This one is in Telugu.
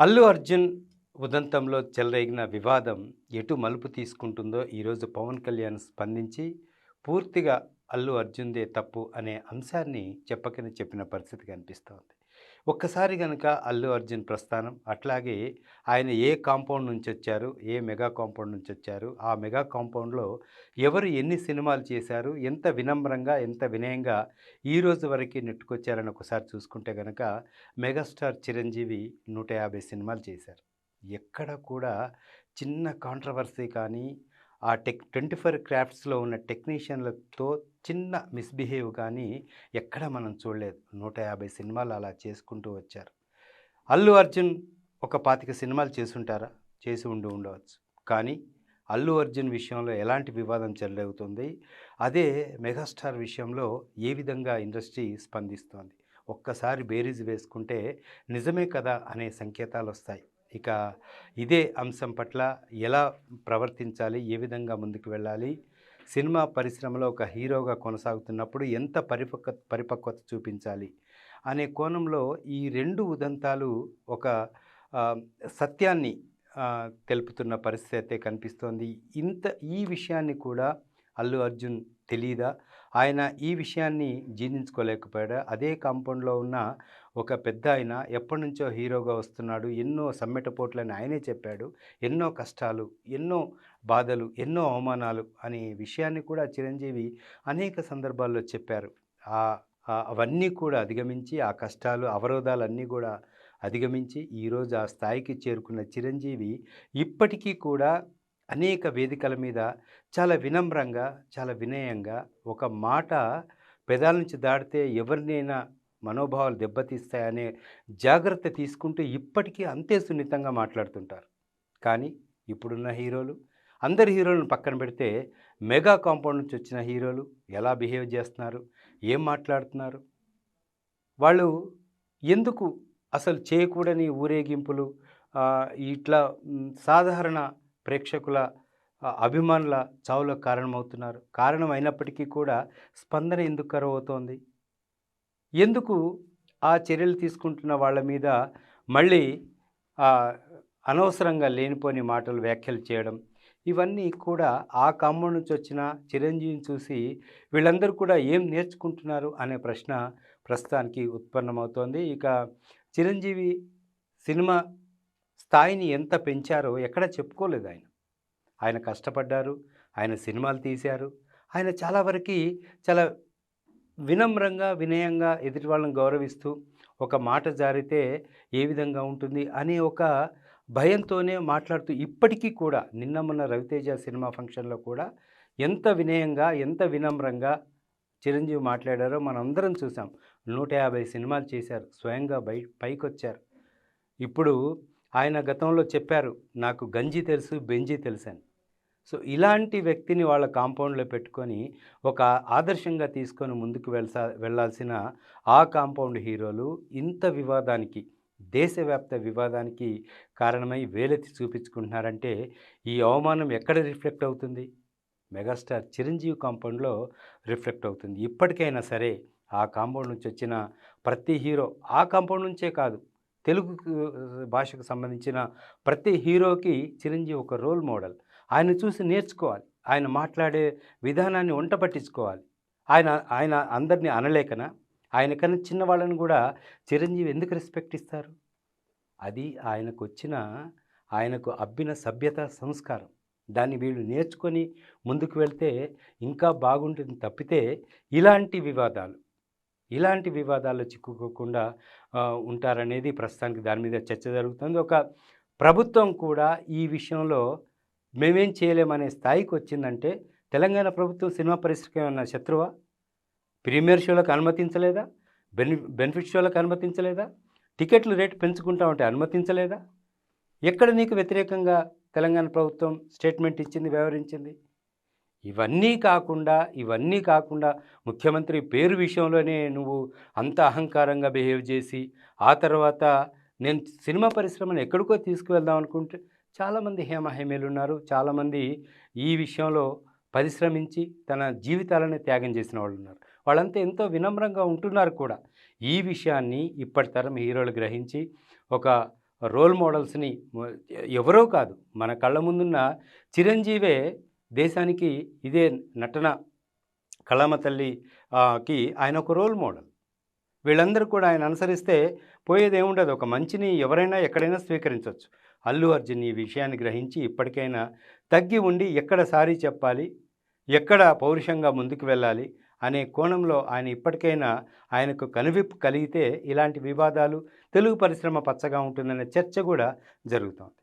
అల్లు అర్జున్ ఉదంతంలో చెలరేగిన వివాదం ఎటు మలుపు తీసుకుంటుందో ఈరోజు పవన్ కళ్యాణ్ స్పందించి పూర్తిగా అల్లు అర్జున్దే తప్పు అనే అంశాన్ని చెప్పకనే చెప్పిన పరిస్థితి కనిపిస్తోంది ఒక్కసారి కనుక అల్లు అర్జున్ ప్రస్థానం అట్లాగే ఆయన ఏ కాంపౌండ్ నుంచి వచ్చారు ఏ మెగా కాంపౌండ్ నుంచి వచ్చారు ఆ మెగా కాంపౌండ్లో ఎవరు ఎన్ని సినిమాలు చేశారు ఎంత వినమ్రంగా ఎంత వినయంగా ఈ రోజు వరకు నెట్టుకొచ్చారని ఒకసారి చూసుకుంటే కనుక మెగాస్టార్ చిరంజీవి నూట యాభై సినిమాలు చేశారు. ఎక్కడ కూడా చిన్న కాంట్రవర్సీ కానీ ఆ టెక్ ట్వంటీ ఫోర్ క్రాఫ్ట్స్లో ఉన్న టెక్నీషియన్లతో చిన్న మిస్బిహేవ్ కానీ ఎక్కడ మనం చూడలేదు. నూట యాభై సినిమాలు అలా చేసుకుంటూ వచ్చారు. అల్లు అర్జున్ ఒక పాతిక సినిమాలు చేసుంటారా? చేసి ఉండి ఉండవచ్చు. కానీ అల్లు అర్జున్ విషయంలో ఎలాంటి వివాదం చెలరేగుతుంది? అదే మెగాస్టార్ విషయంలో ఏ విధంగా ఇండస్ట్రీ స్పందిస్తోంది? ఒక్కసారి బేరీజ్ వేసుకుంటే నిజమే కదా అనే సంకేతాలు వస్తాయి ఇక ఇదే అంశం పట్ల ఎలా ప్రవర్తించాలి ఏ విధంగా ముందుకు వెళ్ళాలి సినిమా పరిశ్రమలో ఒక హీరోగా కొనసాగుతున్నప్పుడు ఎంత పరిపక్వ పరిపక్వత చూపించాలి అనే కోణంలో ఈ రెండు ఉదంతాలు ఒక సత్యాన్ని తెలుపుతున్న పరిస్థితి అయితే కనిపిస్తోంది. ఇంత ఈ విషయాన్ని కూడా అల్లు అర్జున్ తెలియదా ఆయన ఈ విషయాన్ని జీర్ణించుకోలేకపోయాడు? అదే కాంపౌండ్లో ఉన్న ఒక పెద్ద ఆయన ఎప్పటి నుంచో హీరోగా వస్తున్నాడు. ఎన్నో సమ్మెటపోట్లని ఆయనే చెప్పాడు. ఎన్నో కష్టాలు ఎన్నో బాధలు ఎన్నో అవమానాలు అనే విషయాన్ని కూడా చిరంజీవి అనేక సందర్భాల్లో చెప్పారు. ఆ- అవన్నీ కూడా అధిగమించి ఆ కష్టాలు అవరోధాలన్నీ కూడా అధిగమించి ఈరోజు ఆ స్థాయికి చేరుకున్న చిరంజీవి ఇప్పటికీ కూడా అనేక వేదికల మీద చాలా వినమ్రంగా చాలా వినయంగా ఒక మాట పెదాల నుంచి దాటితే ఎవరినైనా మనోభావాలు దెబ్బతీస్తాయనే జాగ్రత్త తీసుకుంటూ ఇప్పటికీ అంతే సున్నితంగా మాట్లాడుతుంటారు. కానీ ఇప్పుడున్న హీరోలు అందరి హీరోలను పక్కన పెడితే మెగా కాంపౌండ్ నుంచి వచ్చిన హీరోలు ఎలా బిహేవ్ చేస్తున్నారు ఏం మాట్లాడుతున్నారు? వాళ్ళు ఎందుకు అసలు చేయకూడని ఊరేగింపులు ఇట్లా సాధారణ ప్రేక్షకుల అభిమానుల చావులకు కారణమవుతున్నారు. కారణం అయినప్పటికీ కూడా స్పందన ఎందుకు కరువవుతోంది? ఎందుకు ఆ చర్యలు తీసుకుంటున్న వాళ్ళ మీద మళ్ళీ అనవసరంగా లేనిపోని మాటలు వ్యాఖ్యలు చేయడం ఇవన్నీ కూడా ఆ కాంపౌండ్ నుంచి వచ్చిన చిరంజీవిని చూసి వీళ్ళందరూ కూడా ఏం నేర్చుకుంటున్నారు అనే ప్రశ్న ప్రస్తుతానికి ఉత్పన్నమవుతోంది. ఇక చిరంజీవి సినిమా స్థాయిని ఎంత పెంచారో ఎక్కడ చెప్పుకోలేదు ఆయన. ఆయన కష్టపడ్డారు ఆయన సినిమాలు తీశారు. ఆయన చాలా వరకు చాలా వినమ్రంగా వినయంగా ఎదుటి వాళ్ళని గౌరవిస్తూ ఒక మాట జారితే ఏ విధంగా ఉంటుంది అనే ఒక భయంతోనే మాట్లాడుతూ ఇప్పటికీ కూడా నిన్న మొన్న రవితేజ సినిమా ఫంక్షన్లో కూడా ఎంత వినయంగా ఎంత వినమ్రంగా చిరంజీవి మాట్లాడారో మనందరం చూసాం. నూట యాభై సినిమాలు చేశారు స్వయంగా బై పైకొచ్చారు. ఇప్పుడు ఆయన గతంలో చెప్పారు నాకు గంజి తెలుసు బెంజి తెలుసని. అని సో ఇలాంటి వ్యక్తిని వాళ్ళ కాంపౌండ్లో పెట్టుకొని ఒక ఆదర్శంగా తీసుకొని ముందుకు వెళ్సా వెళ్ళాల్సిన ఆ కాంపౌండ్ హీరోలు ఇంత వివాదానికి దేశవ్యాప్త వివాదానికి కారణమై వేలెత్తి చూపించుకుంటున్నారంటే ఈ అవమానం ఎక్కడ రిఫ్లెక్ట్ అవుతుంది? మెగాస్టార్ చిరంజీవి కాంపౌండ్లో రిఫ్లెక్ట్ అవుతుంది. ఇప్పటికైనా సరే ఆ కాంపౌండ్ నుంచి వచ్చిన ప్రతి హీరో ఆ కాంపౌండ్ నుంచే కాదు తెలుగు భాషకు సంబంధించిన ప్రతి హీరోకి చిరంజీవి ఒక రోల్ మోడల్. ఆయన చూసి నేర్చుకోవాలి. ఆయన మాట్లాడే విధానాన్ని వంట పట్టించుకోవాలి. ఆయన ఆయన అందరినీ అనలేకనా? ఆయన కన్నా చిన్న వాళ్ళని కూడా చిరంజీవి ఎందుకు రెస్పెక్ట్ ఇస్తారు? అది ఆయనకు వచ్చిన ఆయనకు అబ్బిన సభ్యత సంస్కారం. దాన్ని వీళ్ళు నేర్చుకొని ముందుకు వెళ్తే ఇంకా బాగుంటుంది తప్పితే ఇలాంటి వివాదాలు ఇలాంటి వివాదాల్లో చిక్కుకోకుండా ఉంటారనేది ప్రస్తుతానికి దాని మీద చర్చ జరుగుతుంది. ఒక ప్రభుత్వం కూడా ఈ విషయంలో మేమేం చేయలేమనే స్థాయికి వచ్చిందంటే తెలంగాణ ప్రభుత్వం సినిమా పరిశ్రమ ఏమన్నా శత్రువా? ప్రీమియర్ షోలకు అనుమతించలేదా? Beni benefit షోలకు అనుమతించలేదా? టికెట్లు రేటు పెంచుకుంటా ఉంటే అనుమతించలేదా? ఎక్కడ నీకు వ్యతిరేకంగా తెలంగాణ ప్రభుత్వం స్టేట్మెంట్ ఇచ్చింది వ్యవహరించింది? ఇవన్నీ కాకుండా ఇవన్నీ కాకుండా ముఖ్యమంత్రి పేరు విషయంలోనే నువ్వు అంత అహంకారంగా బిహేవ్ చేసి ఆ తర్వాత నేను సినిమా పరిశ్రమను ఎక్కడికో తీసుకువెళ్దాం అనుకుంటే చాలామంది హేమహేమేలు ఉన్నారు. చాలామంది ఈ విషయంలో పరిశ్రమించి తన జీవితాలను త్యాగం చేసిన వాళ్ళు ఉన్నారు. వాళ్ళంతా ఎంతో వినమ్రంగా ఉంటున్నారు కూడా. ఈ విషయాన్ని ఇప్పటి తరం హీరోలు గ్రహించి ఒక రోల్ మోడల్స్ని ఎవరో కాదు మన కళ్ళ ముందున్న చిరంజీవే దేశానికి ఇదే నటన కళామ తల్లికి ఆయన ఒక రోల్ మోడల్. వీళ్ళందరూ కూడా ఆయన అనుసరిస్తే పోయేదేముండదు. ఒక మంచిని ఎవరైనా ఎక్కడైనా స్వీకరించవచ్చు అల్లు అర్జున్ ఈ విషయాన్ని గ్రహించి ఇప్పటికైనా తగ్గి ఉండి ఎక్కడ సారీ చెప్పాలి ఎక్కడ పౌరుషంగా ముందుకు వెళ్ళాలి అనే కోణంలో ఆయన ఇప్పటికైనా ఆయనకు కనువిప్పు కలిగితే ఇలాంటి వివాదాలు తెలుగు పరిశ్రమ పచ్చగా ఉంటుందనే చర్చ కూడా జరుగుతోంది.